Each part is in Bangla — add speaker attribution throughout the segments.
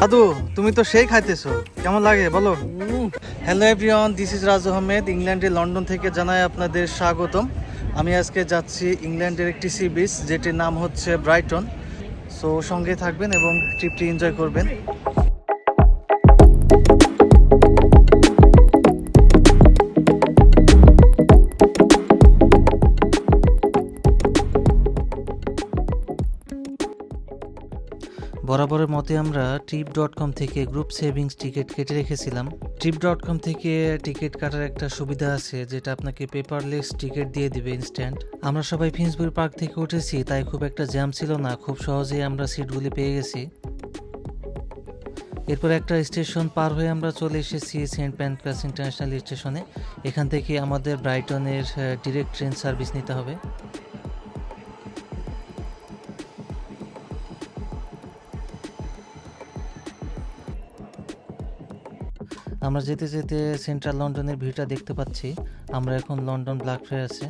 Speaker 1: দাদু, তুমি তো সেই খাইতেছো। কেমন লাগে, বলো। Hello everyone this is Raju Ahmed ইংল্যান্ডের লন্ডন থেকে জানাই আপনাদের স্বাগতম। আমি আজকে যাচ্ছি ইংল্যান্ডের একটি সি বিচ যেটির নাম হচ্ছে ব্রাইটন সো সঙ্গে থাকবেন এবং ট্রিপটি এনজয় করবেন। বরাবরের মতে আমরা ট্রিপ ডট কম থেকে গ্রুপ সেভিংস টিকিট কেটে রেখেছিলাম। ট্রিপ ডট কম থেকে টিকিট কাটার একটা সুবিধা আছে, যেটা আপনাকে পেপারলেস টিকিট দিয়ে দিবে ইনস্ট্যান্ট আমরা সবাই ফিন্সবুরি পার্ক থেকে উঠেছি, তাই খুব একটা জ্যাম ছিল না, খুব সহজেই আমরা সিটগুলি পেয়ে গেছি। এরপর একটা স্টেশন পার হয়ে আমরা চলে এসেছি সেন্ট প্যানক্রাস ইন্টারন্যাশনাল স্টেশনে এখান থেকে আমাদের ব্রাইটনের ডিরেক্ট ট্রেন সার্ভিস নিতে হবে। আমরা যেতে যেতে সেন্ট্রাল লন্ডনের ভিউটা দেখতে পাচ্ছি। আমরা এখন লন্ডন ব্ল্যাক ফ্রাই আছে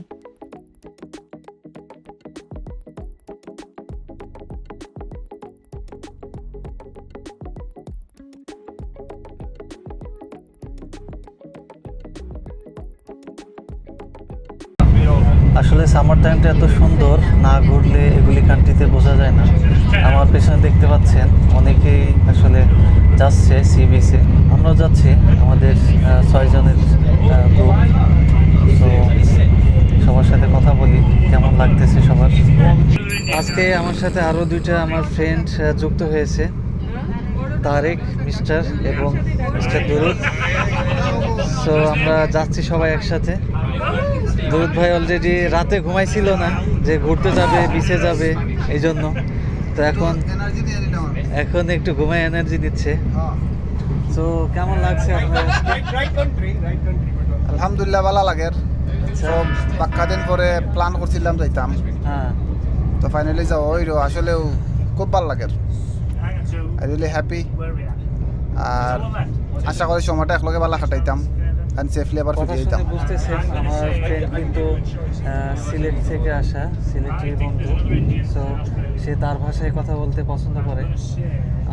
Speaker 1: আসলে সামার টাইমটা এত সুন্দর, না ঘুরলে এগুলি কান্ট্রিতে বোঝা যায় না। আমার পেছনে দেখতে পাচ্ছেন, অনেকেই আসলে যাচ্ছে সি বিচে আমরাও যাচ্ছি আমাদের ছয়জনের গ্রুপ তো সবার সাথে কথা বলি, কেমন লাগতেছে সবার? আজকে আমার সাথে আরও দুইটা আমার ফ্রেন্ড যুক্ত হয়েছে। তারেক মিস্টার এবং মিস্টার দুরুদ। সো আমরা যাচ্ছি সবাই একসাথে। দুরুদ ভাই অলরেডি রাতে ঘুমাইছিল না, যে ঘুরতে যাবে বিচে যাবে এই জন্য তো এখন এখন একটু ঘুমায় এনার্জি দিচ্ছে। তো কেমন লাগছে
Speaker 2: আলহামদুলিল্লাহ ভালো লাগের
Speaker 1: সব
Speaker 2: তো পাক্কা দিন পরে প্ল্যান করছিলাম যাইতাম।
Speaker 1: হ্যাঁ।
Speaker 2: তো ফাইনালি যাও হইল আসলেও খুব ভালো লাগের আই রিয়েলি হ্যাপি আর আশা করি সময়টা একলগে ভালো কাটাইতাম। অ্যান্ড সেফলি আবার
Speaker 1: কথা
Speaker 2: ফিরে যেতাম
Speaker 1: শুনে বুঝতেছেন আমার ফ্রেন্ড কিন্তু সিলেট থেকে আসা সিলেটের বন্ধু। সো সে তার ভাষায় কথা বলতে পছন্দ করে।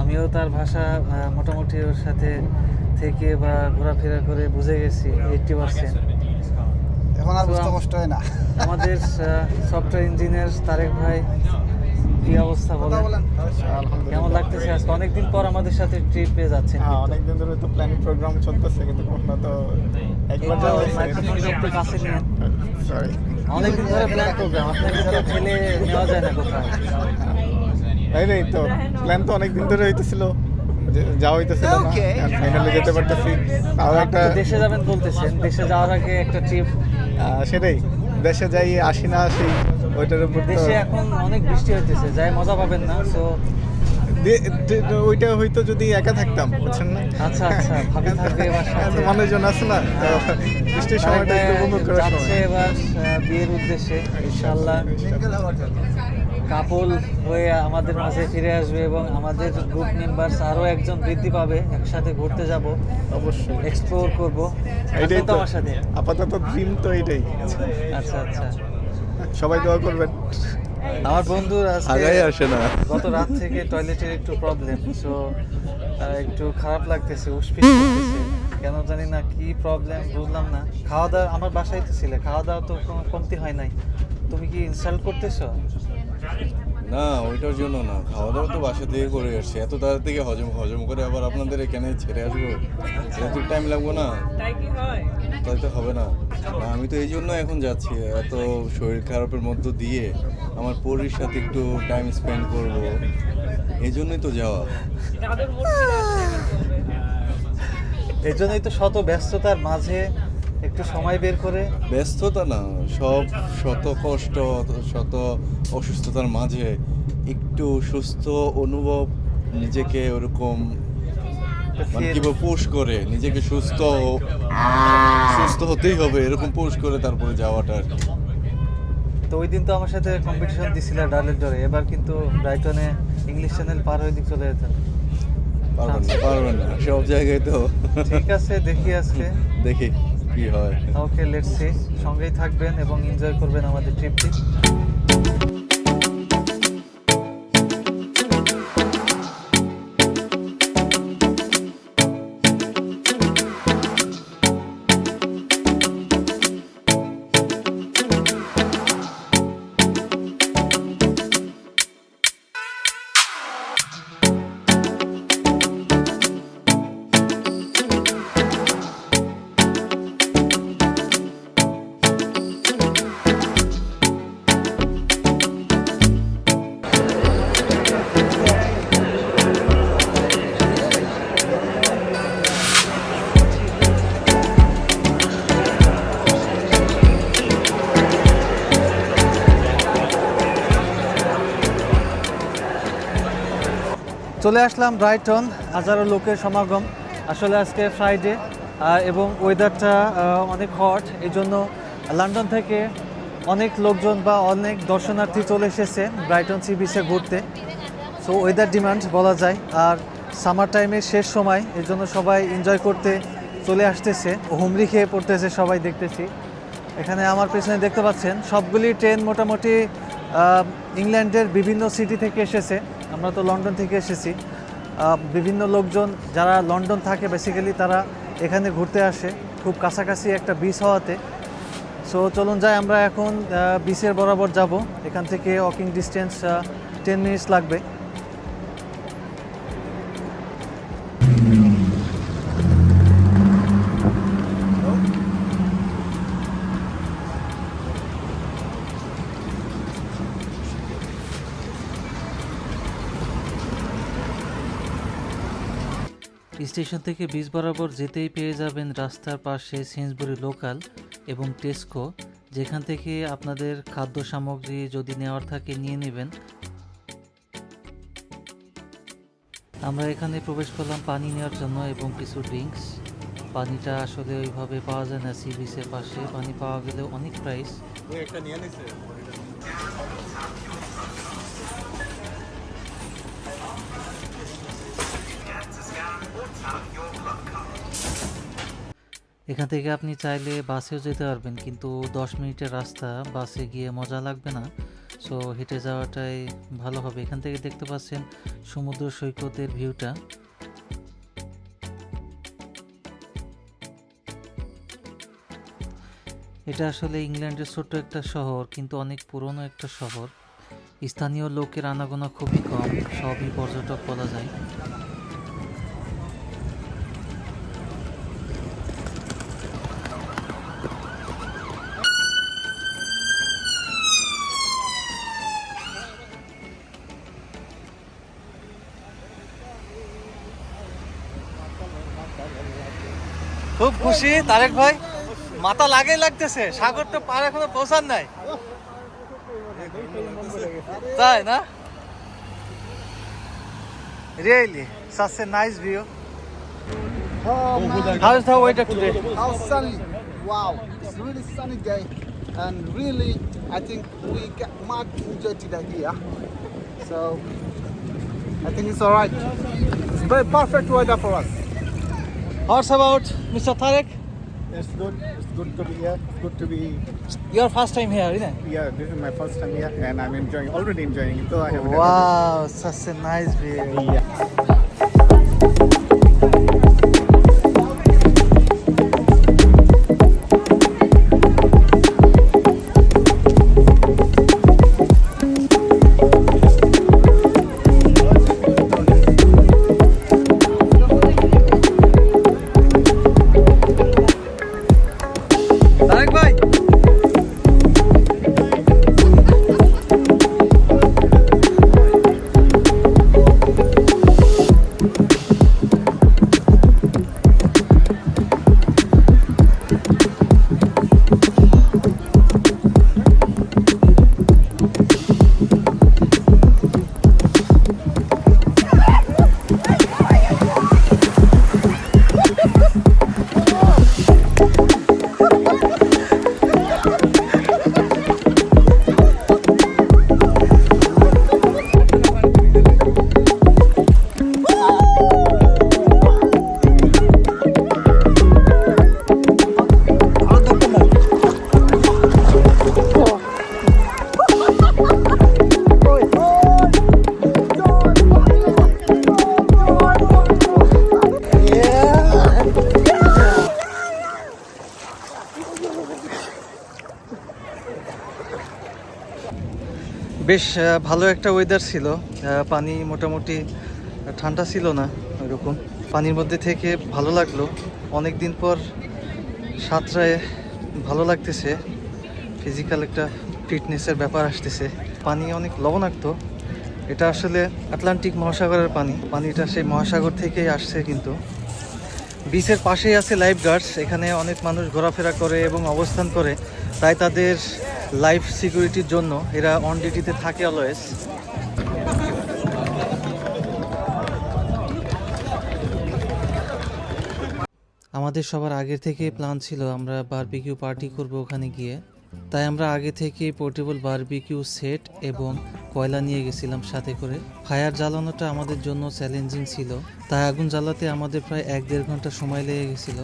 Speaker 1: আমিও তার ভাষা মোটামুটি ওর সাথে থেকে বা ঘোরাফেরা করে বুঝে গেছি এইটটি পার্সেন্ট
Speaker 2: এখন আর বুঝতে কষ্ট হয় না।
Speaker 1: আমাদের সফটওয়্যার ইঞ্জিনিয়ার তারেক ভাই কি অবস্থা বলেন?
Speaker 2: বলেন
Speaker 1: কেমন লাগতেছে? আজকে অনেকদিন পর আমাদের সাথে ট্রিপে যাচ্ছেন
Speaker 3: হ্যাঁ। অনেকদিন ধরে তো প্ল্যানিং প্রোগ্রাম চলতেছে কিন্তু কখনো তো একবার
Speaker 1: কাছে নিয়ে
Speaker 3: সরি
Speaker 1: অনেকদিন ধরে প্ল্যান প্রোগ্রাম আপনাকে তো ঠেলে নেওয়া যায় না কোথাও।
Speaker 3: তাই নাই তো প্ল্যান তো অনেকদিন ধরে হইতেছিল যাওয়া হইতেছিল না ফাইনালি যেতে পারতেছি। তাও একটা
Speaker 1: দেশে যাবেন বলতেছেন দেশে যাওয়ার আগে একটা ট্রিপ
Speaker 3: সেটাই দেশে যাই আসি না আসি ওইটার উপর
Speaker 1: দেশে এখন অনেক বৃষ্টি হইতেছে যাই মজা পাবেন না
Speaker 3: দে- ওইটা হয়তো যদি একা থাকতাম বুঝছেন না?
Speaker 1: আচ্ছা আচ্ছা ভাবি থাকবে এবার
Speaker 3: মানুষজন আছে না তো বৃষ্টির সময়টা একটু উপভোগ করার
Speaker 1: যাচ্ছে এবার বিয়ের উদ্দেশ্যে ইনশাল্লাহ কাপল হয়ে আমাদের মাঝে ফিরে আসবে এবং আমাদের গ্রুপ মেম্বার্স আরও একজন বৃদ্ধি পাবে একসাথে ঘুরতে যাব
Speaker 3: অবশ্যই।
Speaker 1: এক্সপ্লোর করব।
Speaker 3: এইটাই
Speaker 1: তো আমার সাথে?
Speaker 3: আপাতত ড্রিম তো এইটাই।
Speaker 1: আচ্ছা আচ্ছা।
Speaker 3: সবাই দোয়া করবেন।
Speaker 1: আমার বন্ধুর
Speaker 3: আগাই আসে না।
Speaker 1: গত রাত থেকে টয়লেটের একটু প্রবলেম সো একটু খারাপ লাগতেছে উসপিস করতেছে। কেন জানি না কি প্রবলেম বুঝলাম না। খাওয়া দাওয়া আমার বাসায় তো ছিল খাওয়া দাওয়া তো কোনো কমতি হয় নাই। তুমি কি ইনসাল্ট করতেছো?
Speaker 4: না ওইটার জন্য না। খাওয়া দাওয়া তো বাসা থেকে করে আসছি। এত তাড়াতাড়ি থেকে হজম হজম করে আবার আপনাদের এখানে ছেড়ে আসব? এত টাইম লাগবে না? তাই তো হবে না। না, আমি তো এই জন্য এখন যাচ্ছি। এত শরীর খারাপের মধ্য দিয়ে আমার পরির সাথে একটু টাইম স্পেন্ড করব। এই জন্যই তো যাওয়া।
Speaker 1: এই জন্যই তো শত ব্যস্ততার মাঝে একটু সময় বের করে।
Speaker 4: ব্যস্ততা না সব শত কষ্ট শত অসুস্থতার মাঝে একটু সুস্থ অনুভব নিজেকে ওরকম মানে কি পুশ করে নিজেকে সুস্থ সুস্থ হতেই হবে এরকম পুশ করে তারপরে যাওয়াটা আর কি।
Speaker 1: তো ওই দিন তো আমার সাথে কম্পিটিশন দিছিল ডালের ডরে এবার কিন্তু ব্রাইটনে ইংলিশ চ্যানেল পার হয়ে দিক চলে যেতেন
Speaker 4: পারবেন না পারবেন না সব জায়গায় তো।
Speaker 1: ঠিক আছে দেখি আজকে।
Speaker 4: দেখি। কি হয়?
Speaker 1: ওকে লেটস সি সঙ্গেই থাকবেন এবং এনজয় করবেন আমাদের ট্রিপটি চলে আসলাম ব্রাইটন, হাজারো লোকের সমাগম। আসলে আজকে ফ্রাইডে এবং ওয়েদারটা অনেক হট এই জন্য লন্ডন থেকে অনেক লোকজন বা অনেক দর্শনার্থী চলে এসেছে ব্রাইটন সি বিচে ঘুরতে। সো ওয়েদার ডিমান্ড বলা যায়। আর সামার টাইমের শেষ সময় এই জন্য সবাই এনজয় করতে চলে আসতেছে। হুমড়ি খেয়ে পড়তেছে সবাই দেখতেছি। এখানে আমার পেছনে দেখতে পাচ্ছেন, সবগুলি ট্রেন মোটামুটি ইংল্যান্ডের বিভিন্ন সিটি থেকে এসেছে। আমরা তো লন্ডন থেকে এসেছি। বিভিন্ন লোকজন যারা লন্ডন থাকে বেসিক্যালি তারা এখানে ঘুরতে আসে। খুব কাছাকাছি একটা বিচ হওয়াতে। সো চলুন যাই, আমরা এখন বিচের বরাবর যাব। এখান থেকে ওয়াকিং ডিস্টেন্স টেন মিনিটস লাগবে। স্টেশন থেকে বিচ বরাবর যেতেই পেয়ে যাবেন রাস্তার পাশে সেন্সবুরি লোকাল এবং টেস্কো যেখান থেকে আপনাদের খাদ্য সামগ্রী যদি নেওয়ার থাকে নিয়ে নেবেন। আমরা এখানে প্রবেশ করলাম পানি নেওয়ার জন্য এবং কিছু ড্রিঙ্কস পানিটা আসলে ওইভাবে পাওয়া যায় না সি বিচের পাশে। পানি পাওয়া গেলেও অনেক প্রাইস
Speaker 3: একটা নিয়ে
Speaker 1: এখান থেকে আপনি চাইলে বাসেও যেতে পারবেন, কিন্তু দশ মিনিটের রাস্তা, বাসে গিয়ে মজা লাগবে না। সো হেঁটে যাওয়াটাই ভালো হবে। এখান থেকে দেখতে পাচ্ছেন সমুদ্র সৈকতের ভিউটা। এটা আসলে ইংল্যান্ডের ছোট্ট একটা শহর, কিন্তু অনেক পুরনো একটা শহর। স্থানীয় লোকের আনাগোনা খুবই কম, সবই পর্যটক বলা যায়। খুব খুশি। তারেক ভাই, মাথা লাগে লাগতেছে। সাগর তো পার এখনও পৌঁছান নাই। তাই না? Really
Speaker 2: such a nice view how wow it's really I think we much enjoy to the here I think it's alright it's perfect weather for us
Speaker 1: What's about Mr. Tarek?
Speaker 3: It's good. It's good to be here. It's good to be.
Speaker 1: Your first time here, isn't it?
Speaker 3: Yeah, this is my first time here, and I'm enjoying. Already enjoying it. Though I haven't.
Speaker 1: Wow, such a nice view.
Speaker 3: Yeah.
Speaker 1: বেশ ভালো একটা ওয়েদার ছিল। পানি মোটামুটি ঠান্ডা ছিল না ওইরকম। পানির মধ্যে থেকে ভালো লাগল। অনেক দিন পর সাঁতরায় ভালো লাগতেছে। ফিজিক্যাল একটা ফিটনেসের ব্যাপার আসতেছে। পানি অনেক লবণাক্ত। এটা আসলে আটলান্টিক মহাসাগরের পানি। পানিটা সেই মহাসাগর থেকেই আসছে কিন্তু। বিচের পাশেই আছে লাইফ গার্ডস এখানে অনেক মানুষ ঘোরাফেরা করে এবং অবস্থান করে। তাই তাদের লাইফ সিকিউরিটির জন্য এরা অন ডিউটিতে থাকে অলওয়েজ আমাদের সবার আগে থেকে প্ল্যান ছিল আমরা বারবিকিউ পার্টি করব ওখানে গিয়ে। তাই আমরা আগে থেকে পোর্টেবল বারবিকিউ সেট এবং কয়লা নিয়ে গেছিলাম সাথে করে। ফায়ার জ্বালানোটা আমাদের জন্য চ্যালেঞ্জিং ছিল। তাই আগুন জ্বালাতে আমাদের প্রায় এক দেড় ঘণ্টা সময় লেগে গেছিল।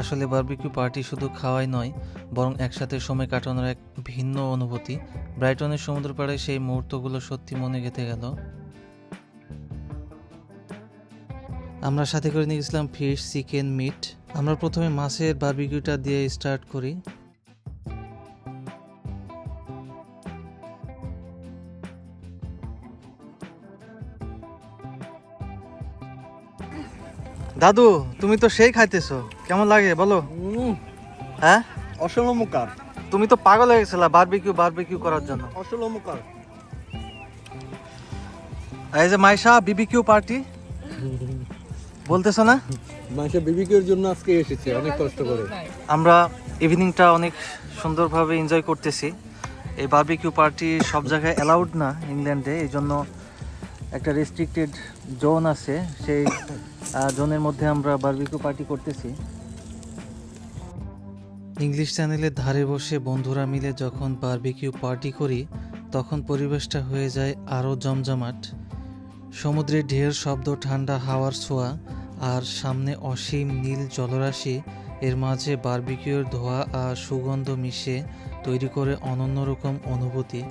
Speaker 1: আসলে বার্বিকিউ পার্টি শুধু খাওয়াই নয়, বরং একসাথে সময় কাটানোর এক ভিন্ন অনুভূতি। ব্রাইটনের সমুদ্র পাড়ে সেই মুহূর্তগুলো সত্যি মনে গেঁথে গেল। আমরা সাথে করে নিয়ে গেছিলাম ফিশ চিকেন মিট আমরা প্রথমে মাছের বার্বিকিউটা দিয়ে স্টার্ট করি। দাদু তুমি তো সেই খাইতেছো। কেমন লাগে বলো। হ্যাঁ?
Speaker 3: অসলমুকার
Speaker 1: তুমি তো পাগল হয়ে গেছিলা বারবিকিউ বারবিকিউ করার জন্য।
Speaker 3: অসলমুকার
Speaker 1: এই যে মাইশা বিবিকিউ পার্টি বলতেছো না?
Speaker 3: মাইশা বিবিকিউর জন্য আজকে এসেছে অনেক কষ্ট করে।
Speaker 1: আমরা ইভিনিংটা অনেক সুন্দরভাবে এনজয় করতেছি। এই বারবিকিউ পার্টি সব জায়গায় অ্যালাউড না ইংল্যান্ডে এই জন্য একটা রেস্ট্রিক্টেড জোন আছে। সেই জোনের মধ্যে আমরা বারবিকিউ পার্টি করতেছি। ইংলিশ চ্যানেলের ধারে বসে বন্ধুরা মিলে যখন বার্বিকিউ পার্টি করি, তখন পরিবেশটা হয়ে যায় আরও জমজমাট। সমুদ্রের ঢের শব্দ, ঠান্ডা হাওয়ার ছোঁয়া আর সামনে অসীম নীল জলরাশি, এর মাঝে বার্বিকিউর ধোঁয়া আর সুগন্ধ মিশে তৈরি করে অনন্য রকম অনুভূতি।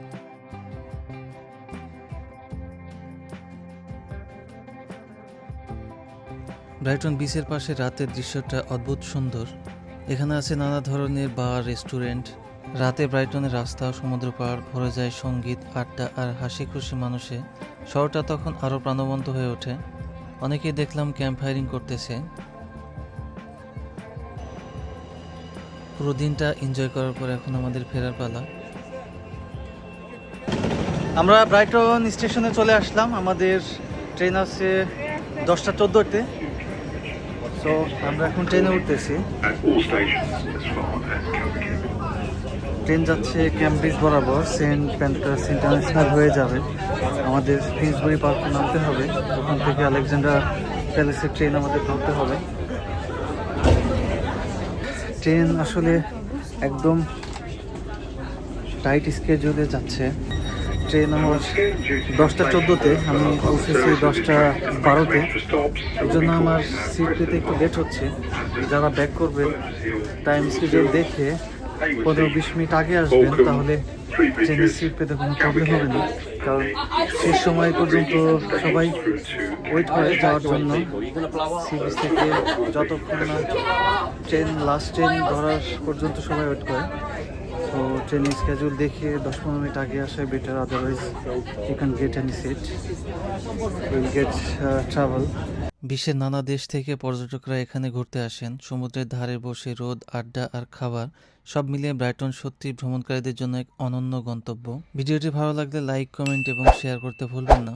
Speaker 1: ব্রাইটন বিচের পাশে রাতের দৃশ্যটা অদ্ভুত সুন্দর। এখানে আছে নানা ধরনের বার, রেস্টুরেন্ট। রাতে ব্রাইটনের রাস্তা, সমুদ্র পাড়, ভরে যায় সংগীত, আড্ডা আর হাসি খুশি মানুষে। শহরটা তখন আরও প্রাণবন্ত হয়ে ওঠে। অনেকেই দেখলাম ক্যাম্প ফায়ারিং করতেছে। পুরো দিনটা এনজয় করার পর এখন আমাদের ফেরার পালা। আমরা ব্রাইটন স্টেশনে চলে আসলাম। আমাদের ট্রেন আছে দশটা চোদ্দোতে। তো আমরা এখন ট্রেনে উঠতেছি। ট্রেন যাচ্ছে ক্যামব্রিজ বরাবর সেন্ট প্যান্টাস ইন্টারন্যাশনাল হয়ে যাবে। আমাদের ফিন্সবুরি পার্কে নামতে হবে। ওখান থেকে আলেকজান্ডার প্যালেসের ট্রেন আমাদের ধরতে হবে। ট্রেন আসলে একদম টাইট স্কেজুলে যাচ্ছে। ট্রেন আমার দশটা চোদ্দোতে, আমি অফিসে দশটা বারোতে। এই জন্য আমার সিট পেতে একটু লেট হচ্ছে। যারা ব্যাক করবেন টাইম স্কেজুল দেখে পনেরো বিশ মিনিট আগে আসবেন, তাহলে ট্রেনের সিট পেতে কোনো প্রবলেম হবে না। কারণ শেষ সময় পর্যন্ত সবাই ওয়েট করে যাওয়ার জন্য। সি বিচ থেকে যতক্ষণ না ট্রেন লাস্ট ট্রেন ধরার পর্যন্ত সবাই ওয়েট করে। তো ট্রেনের স্কেজুল দেখে দশ পনেরো মিনিট আগে আসে better otherwise you can get any seat will get travel বিশ্বের নানা দেশ থেকে পর্যটকরা এখানে ঘুরতে আসেন। সমুদ্রের ধারে বসে রোদ, আড্ডা আর খাবার সব মিলিয়ে ব্রাইটন সত্যি ভ্রমণকারীদের জন্য এক অনন্য গন্তব্য। ভিডিওটি ভালো লাগলে লাইক, কমেন্ট এবং শেয়ার করতে ভুলবেন না।